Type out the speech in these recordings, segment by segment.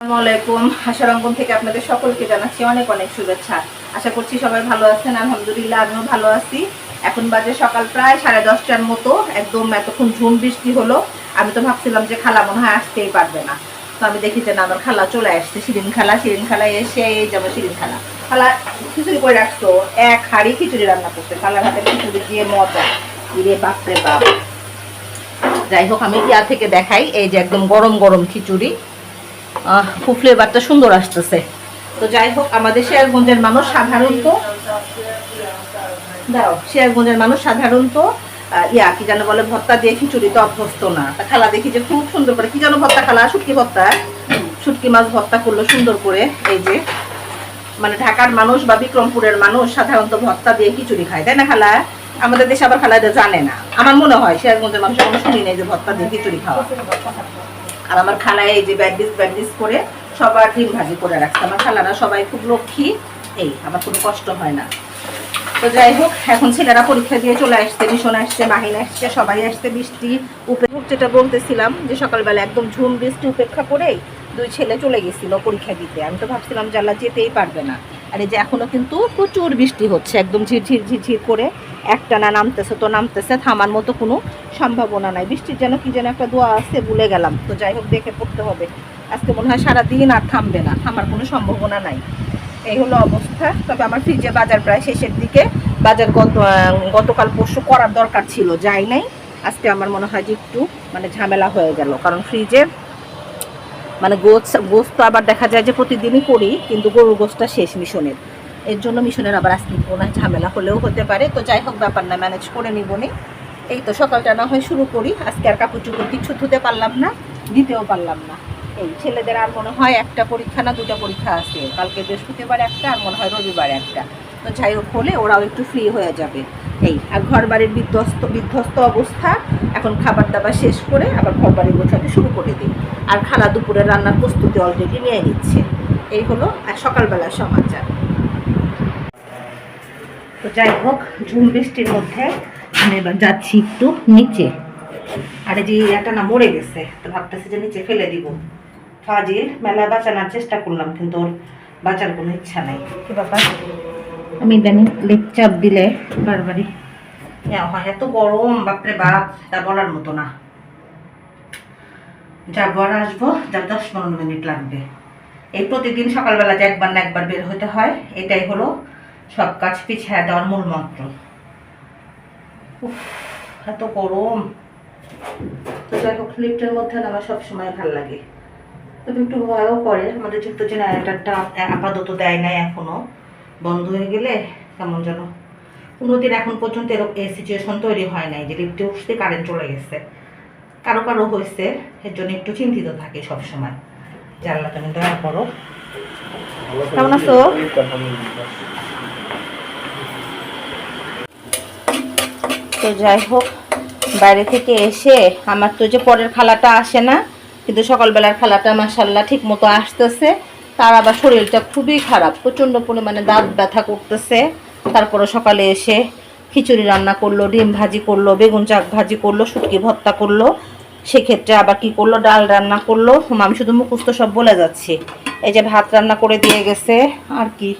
আসসালামু আলাইকুম। আশারঙ্গন থেকে আপনাদের সকলকে জানাচ্ছি অনেক অনেক শুভেচ্ছা। আশা করছি সবাই ভালো আছেন, আলহামদুলিল্লাহ আমিও ভালো আছি। এখন বাজে সকাল প্রায় সাড়ে দশটার মতো, একদম এতক্ষণ ঝুম বৃষ্টি হলো। আমি তো ভাবছিলাম যে খালা মনে হয় আসতেই পারবে না। তো আমি দেখি যে না, আমার খালা চলে আসছে, শিরিন খালা। শিরিন খালা এসে এই যাব শিরিন খালা। খালা, খিচুড়ি করে রাখতো এক হাড়ি খিচুড়ি রান্না করতে খালার হাতে খিচুড়ি দিয়ে মজা। ইরে বাপরে বাপ। যাই হোক, আমি ইয়া থেকে দেখাই। এই যে একদম গরম গরম খিচুড়ি। খুব ফ্লেভারটা সুন্দর আসতেছে। তো যাই হোক, আমাদের শেয়ারগঞ্জের মানুষ সাধারণত দাও শেয়ারগঞ্জের মানুষ সাধারণত ইয়া, কি যেন বলে, ভর্তা দিয়ে খিচুড়ি তো অভ্যস্ত না। খালা দেখি যে খুব সুন্দর করে কি যেন ভর্তা খালা, শুটকি ভর্তা। শুটকি মাছ ভত্তা করল সুন্দর করে, এই যে। মানে ঢাকার মানুষ বা বিক্রমপুরের মানুষ সাধারণত ভত্তা দিয়ে খিচুড়ি খায়, তাই না খালা? আমাদের দেশে আবার খালা জানে না। আমার মনে হয় শেয়ারগঞ্জের মানুষ কোনো শুনি নেই যে ভত্তা দিয়ে খিচুড়ি খাওয়া। আর আমার খালায় এই যে ব্যান্ডিস ব্যান্ডিস করে সবার ডিম ভাজি করে রাখছে। আমার খালারা সবাই খুব লক্ষ্মী। এই, আমার কোনো কষ্ট হয় না। তো যাই হোক, এখন ছেলেরা পরীক্ষা দিয়ে চলে আসছে, ভীষণ আসছে, মাহিন আসছে, সবাই আসছে, বৃষ্টি উপেক্ষক যেটা বলতেছিলাম যে সকালবেলা একদম ঝুম বৃষ্টি উপেক্ষা করেই দুই ছেলে চলে গেছিল পরীক্ষা দিতে। আমি তো ভাবছিলাম জানলা যেতেই পারবে না। আর এই যে এখনও কিন্তু প্রচুর বৃষ্টি হচ্ছে, একদম ঝিরঝির ঝিরঝির করে। একটা না নামতেছে তো নামতেছে, থামার মতো কোনো সম্ভাবনা নাই। বৃষ্টির যেন কি যেন একটা দোয়া আছে, ভুলে গেলাম। তো যাই হোক, দেখে পড়তে হবে। আজকে মনে হয় সারাদিন আর থামবে না, থামার কোনো সম্ভাবনা নাই। এই হলো অবস্থা। তবে আমার ফ্রিজে বাজার প্রায় শেষের দিকে। বাজার গত গতকাল পরশু করার দরকার ছিল, যাই নাই। আজকে আমার মনে হয় যে একটু মানে ঝামেলা হয়ে গেল। কারণ ফ্রিজে মানে গোছ, গোস্ত তো আবার দেখা যায় যে প্রতিদিনই করি, কিন্তু গরুর গোস্তটা শেষ মিশনের। এর জন্য মিশনের আবার আজকে কোনো ঝামেলা হলেও হতে পারে। তো যাই হোক ব্যাপার না ম্যানেজ করে নিবনি এই তো সকালটা না হয় শুরু করি। আজকে আর কাপড় চোপড় কিছু ধুতে পারলাম না, দিতেও পারলাম না। এই ছেলেদের আর মনে হয় একটা পরীক্ষা না দুটো পরীক্ষা আছে। কালকে বৃহস্পতিবার একটা, আর মনে হয় রবিবার একটা। তো যাই হোক, হলে ওরাও একটু ফ্রি হয়ে যাবে। এই, আর ঘর বাড়ির বিধ্বস্ত বিধ্বস্ত অবস্থা, এখন খাবার দাবার শেষ করে আবার ঘর বাড়ি গোছাতে শুরু করে দিই। আর খালা দুপুরে রান্নার প্রস্তুতি অলরেডি নিয়ে নিচ্ছে। এই হলো, আর সকালবেলার সমাচার। তো যাই হোক, ঝুম বৃষ্টির মধ্যে আমি এবার যাচ্ছি একটু নিচে। আর যে একটা না মরে গেছে, তো ভাবতেছি যে নিচে ফেলে দিব। ফাজিল মেলা বাঁচানোর চেষ্টা করলাম, কিন্তু ওর বাঁচার কোনো ইচ্ছা নাই। কি ব্যাপার? আমি ইদানিং লেপ চাপ দিলে বারবারই। হয় এত গরম, বাপরে বাপ, তা বলার মতো না। যাব আর আসব যার দশ পনেরো মিনিট লাগবে। এই প্রতিদিন সকালবেলা যে একবার না একবার বের হতে হয়, এটাই হলো সব কাজ পিছিয়ে দেওয়ার মূল মন্ত্র। এত গরম। তো যাই হোক, লিফটের মধ্যে আমার সবসময় ভালো লাগে। তবে একটু ভয়ও করে, আমাদের যেহেতু জেনারেটারটা আপাতত দেয় নাই এখনও। বন্ধ হয়ে গেলে কেমন যেন? কোনোদিন এখন পর্যন্ত এরকম এই সিচুয়েশন তৈরি হয় নাই যে লিফটে উঠতে কারেন্ট চলে গেছে। কারও কারও হয়েছে এর জন্য একটু চিন্তিত থাকি সবসময়। জানলা তুমি দয়া করো কেমন আছো? তো যাই হোক বাইরে থেকে এসে আমার তো যে পরের খালাটা আসে না কিন্তু সকালবেলার খালাটা মাসাল্লাহ ঠিক মতো আসতেছে। তার আবার শরীরটা খুবই খারাপ, প্রচণ্ড পরিমাণে দাঁত ব্যথা করতেছে। তারপরে সকালে এসে খিচুড়ি রান্না করল, ডিম ভাজি করল, বেগুন চাক ভাজি করল, শুটকি ভর্তা করল। সেক্ষেত্রে আবার কি করল? ডাল রান্না করল। আমি শুধু মুখস্থ সব বলে যাচ্ছি। এই যে ভাত রান্না করে দিয়ে গেছে, আর কি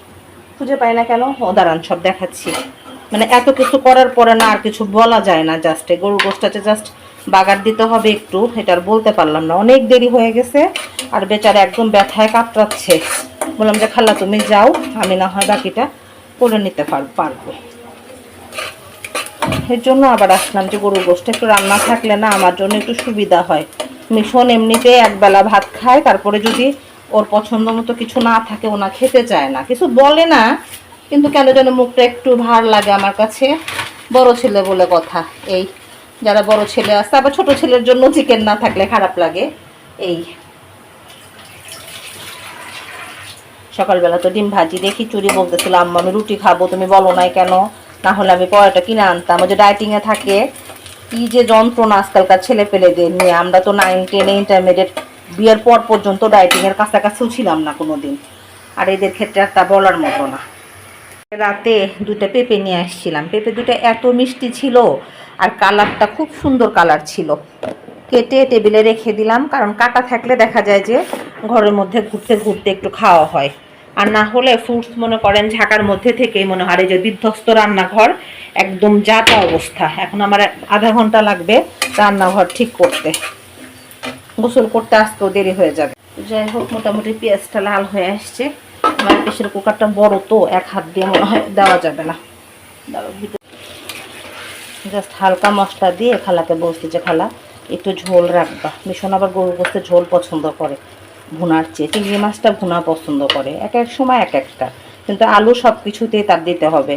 খুঁজে পাই না কেন? ও দাঁড়ান সব দেখাচ্ছি। মানে এত কিছু করার পরে না আর কিছু বলা যায় না জাস্ট গরুর গোষ্ঠটাতে জাস্ট বাগার দিতে হবে একটু, এটা আর বলতে পারলাম না। অনেক দেরি হয়ে গেছে, আর বেচারা একদম ব্যথায় কাতরাচ্ছে। বললাম যে, খালা, তুমি যাও, আমি না হয় বাকিটা করে নিতে পার- পারব। এর জন্য আবার আসলাম যে, গরুর গোষ্ঠ একটু রান্না থাকলে না আমার জন্য একটু সুবিধা হয়। মিশন এমনিতে একবেলা ভাত খায়, তারপরে যদি ওর পছন্দ মতো কিছু না থাকে ওনা খেতে চায় না। কিছু বলে না, কিন্তু কেন যেন মুখটা একটু ভার লাগে আমার কাছে। বড় ছেলে বলে কথা, এই। যারা বড় ছেলে আছে, আবার ছোট ছেলের জন্য চিকেন না থাকলে খারাপ লাগে। এই। সকালবেলা তো ডিম ভাজি দিয়ে খিচুড়ি বলতেছিল, আম্মা, আমি রুটি খাব, তুমি বলো নাই কেন? না হলে আমি পরোটা কিনে আনতাম। ওই যে ডায়েটিংয়ে থাকে, কি যে যন্ত্রণা আজকালকার ছেলে পেলেদের নিয়ে। আমরা তো নাইন টেনে ইন্টারমিডিয়েট বিয়ের পর পর্যন্ত ডায়েটিংয়ের কাছাকাছিও ছিলাম না কোনো দিন আর এদের ক্ষেত্রে একটা বলার মতো না। রাতে দুটো পেঁপে নিয়ে আসছিলাম। পেঁপে দুটো এত মিষ্টি ছিল আর কালারটা খুব সুন্দর কালার ছিল। কেটে টেবিলে রেখে দিলাম, কারণ কাটা থাকলে দেখা যায় যে ঘরের মধ্যে ঘুরতে ঘুরতে একটু খাওয়া হয়। আর না হলে ফ্রুটস মনে করেন ঝাঁকার মধ্যে থেকেই মনে হয় যে বিধ্বস্ত রান্নাঘর, একদম যাতা অবস্থা। এখন আমার আধা ঘণ্টা লাগবে রান্নাঘর ঠিক করতে। গোসল করতে আসতেও দেরি হয়ে যাবে। যাই হোক, মোটামুটি পেঁয়াজটা লাল হয়ে আসছে। আমার প্রেশার কুকারটা বড় তো, এক হাত দিয়ে মনে হয় দেওয়া যাবে না। জাস্ট হালকা মশলা দিয়ে খালাকে বলছি যে, খালা, একটু ঝোল রাখবা। ভীষণ আবার গরু গোস্তের ঝোল পছন্দ করে। ভুনার চেয়ে চিংড়ি মাছটা ভুনা পছন্দ করে, এক এক সময় এক একটা। কিন্তু আলু সব কিছুতেই তার দিতে হবে।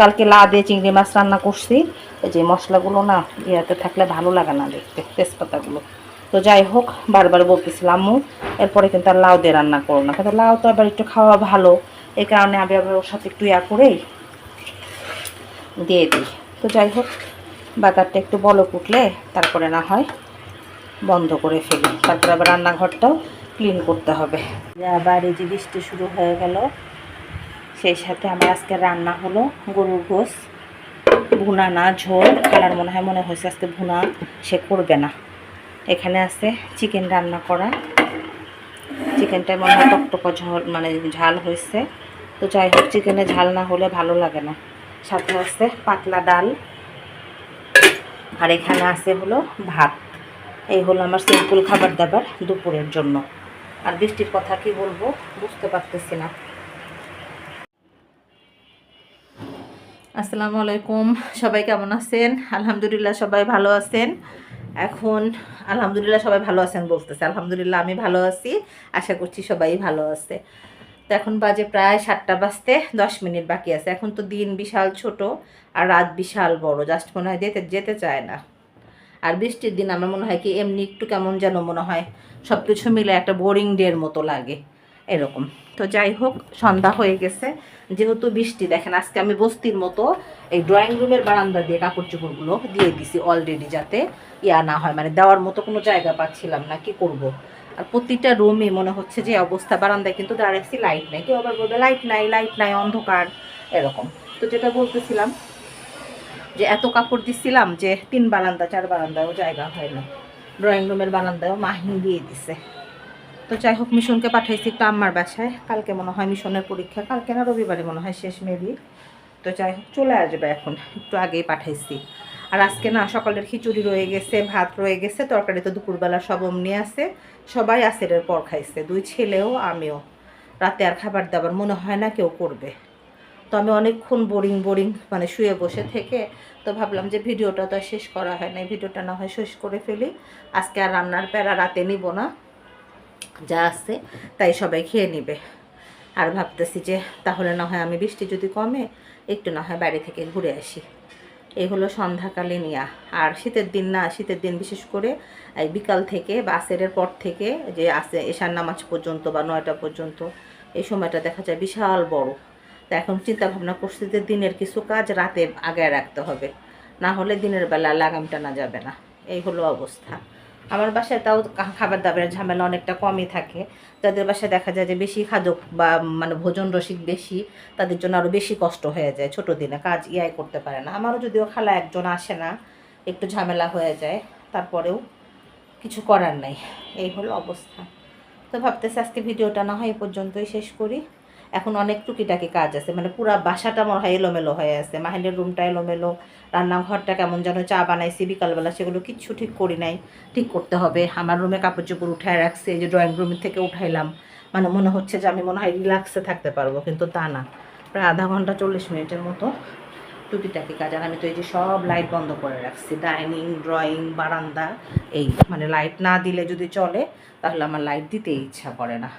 কালকে লা দিয়ে চিংড়ি মাছ রান্না করছি, এই যে মশলাগুলো না, ইয়াতে থাকলে ভালো লাগে না দেখতে, তেজপাতাগুলো। তো যাই হোক, বারবার বলতেছিলাম আম্মু, এরপরে কিন্তু আর লাউ দিয়ে রান্না করো না। কিন্তু লাউ তো আবার একটু খাওয়া ভালো। এই কারণে আমি আবার ওর সাথে একটু ইয়া করেই দিয়ে দিই। তো যাই হোক বাজারটা একটু বলো উঠলে তারপরে না হয় বন্ধ করে ফেলি। তারপরে আবার রান্নাঘরটাও ক্লিন করতে হবে। আবার এই যে বৃষ্টি শুরু হয়ে গেল, সেই সাথে আমার আজকে রান্না হলো গরুর গোস ভুনা না, ঝোল। কালার মনে হয়, মনে হয়েছে আজকে ভুনা, সে করবে না। এখানে আছে চিকেন রান্না করা। চিকেনটা মনে হয় টকটক ঝোল মানে ঝাল হয়েছে। তো যাই হোক, চিকেনে ঝাল না হলে ভালো লাগে না। সাথে আছে পাতলা ডাল। আর এখানে আছে হলো ভাত। এই হলো আমার সিম্পল খাবার দাবার দুপুরের জন্য। আর বৃষ্টির কথা কি বলব, বুঝতে পারতেছি না। আসসালামু আলাইকুম। সবাই কেমন আছেন? আলহামদুলিল্লাহ, সবাই ভালো আছেন। এখন আলহামদুলিল্লাহ সবাই ভালো আছেন বলতেছে। আলহামদুলিল্লাহ আমি ভালো আছি, আশা করছি সবাই ভালো আছে। তো এখন বাজে প্রায় সাতটা বাজতে দশ মিনিট বাকি আছে। এখন তো দিন বিশাল ছোট আর রাত বিশাল বড়, জাস্ট মনে হয় যেতে যেতে চায় না। আর বৃষ্টির দিন আমার মনে হয় কি এমনি একটু কেমন যেন মনে হয়। সব কিছু মিলে একটা বোরিং ডের মতো লাগে। এরকম। তো যাই হোক, সন্ধ্যা হয়ে গেছে। যেহেতু বৃষ্টি, দেখেন আজকে আমি বস্তির মতো এই ড্রয়িং রুমের বারান্দা দিয়ে কাপড় চোপড়গুলো দিয়ে দিছি অলরেডি যাতে ইয়া না হয়। মানে দেওয়ার মতো কোনো জায়গা পাচ্ছিলাম না, কি করব। আর প্রতিটা রুমে মনে হচ্ছে যে অবস্থা, বারান্দায় কিন্তু দাঁড়াইছি লাইট নাই। কেউ আবার বলবে লাইট নাই লাইট নাই, অন্ধকার। এরকম। তো যেটা বলতেছিলাম যে এত কাপড় দিছিলাম যে তিন বারান্দা, চার বারান্দায়ও জায়গা হয় না। ড্রয়িং রুমের বারান্দায়ও মাহিন দিয়ে দিছে। তো যাই হোক, মিশনকে পাঠাইছি একটু আম্মার বাসায়। কালকে মনে হয় মিশনের পরীক্ষা, কালকে না রবিবারে মনে হয় শেষ মেবি তো যাই হোক, চলে আসবে এখন, একটু আগেই পাঠাইছি। আর আজকে না, সকালের খিচুড়ি রয়ে গেছে, ভাত রয়ে গেছে তরকারি তো দুপুরবেলা সব অমনি আছে। সবাই আসেরের পর খাইছে, দুই ছেলেও, আমিও। রাতে আর খাবার দাবার মনে হয় না কেউ করবে। তো আমি অনেকক্ষণ বোরিং বোরিং মানে শুয়ে বসে থেকে, তো ভাবলাম যে ভিডিওটা তো শেষ করা হয় না ভিডিওটা না হয় শেষ করে ফেলি। আজকে আর রান্নার প্যারা রাতে নিব না। যা আছে তাই সবাই খেয়ে নিবে। আর ভাবতেছি যে তাহলে না হয় আমি বৃষ্টি যদি কমে, একটু না হয় বাড়ি থেকে ঘুরে আসি। এই হলো সন্ধ্যাকালীন ইয়া। আর শীতের দিন না, শীতের দিন বিশেষ করে এই বিকাল থেকে বা আসেরের পর থেকে যে আসে, এশার নামাজ পর্যন্ত বা নয়টা পর্যন্ত, এই সময়টা দেখা যায় বিশাল বড়। তা এখন চিন্তা ভাবনা করছি যে দিনের কিছু কাজ রাতে আগে রাখতে হবে। না হলে দিনের বেলা লাগাম টানা যাবে না। এই হলো অবস্থা। আমার বাসায় তাও খাবার দাবারের ঝামেলা অনেকটা কমই থাকে। যাদের বাসায় দেখা যায় যে বেশি খাদক বা মানে ভোজন রসিক বেশি, তাদের জন্য আরও বেশি কষ্ট হয়ে যায় ছোটো দিনে, কাজ ইয়াই করতে পারে না। আমারও যদিও খালা একজন আসে না, একটু ঝামেলা হয়ে যায়, তারপরেও কিছু করার নাই। এই হলো অবস্থা। তো ভাবতেছি আজকে ভিডিওটা না হয় এই পর্যন্তই শেষ করি। এখন অনেক টুকিটাকি কাজ আছে মানে পুরো বাসাটা মনে হয় এলোমেলো হয়ে আছে মাহিনের রুমটা এলোমেলো, রান্নাঘরটা কেমন যেন চা বানাইছি বিকালবেলা, সেগুলো কিচ্ছু ঠিক করি নাই, ঠিক করতে হবে। আমার রুমে কাপড় চোপড় উঠায় রাখছি, এই যে ড্রয়িং রুম থেকে উঠাইলাম। মানে মনে হচ্ছে যে আমি মনে হয় রিল্যাক্সে থাকতে পারব, কিন্তু তা না। প্রায় আধা ঘণ্টা চল্লিশ মিনিটের মতো টুকিটাকি কাজ, আর আমি তো এই যে সব লাইট বন্ধ করে রাখছি ডাইনিং ড্রয়িং বারান্দা, এই মানে লাইট না দিলে যদি চলে, তাহলে আমার লাইট দিতে ইচ্ছা করে না।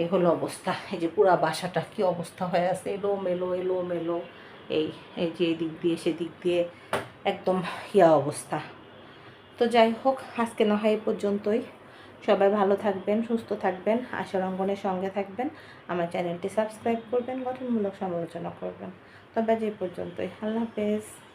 এই হলো অবস্থা। এই যে পুরা বাসাটা কি অবস্থা হয়ে আছে? এলো, মেলো এলো, মেলো। এই এই যে এদিক দিয়ে, সেদিক দিয়ে একদম ইয়া অবস্থা। তো যাই হোক, আজকে না হয় এই পর্যন্তই। সবাই ভালো থাকবেন, সুস্থ থাকবেন আশার অঙ্গনের সঙ্গে থাকবেন। আমার চ্যানেলটি সাবস্ক্রাইব করবেন, গঠনমূলক সমালোচনা করবেন। তবে যে পর্যন্তই। আল্লাহ হাফেজ।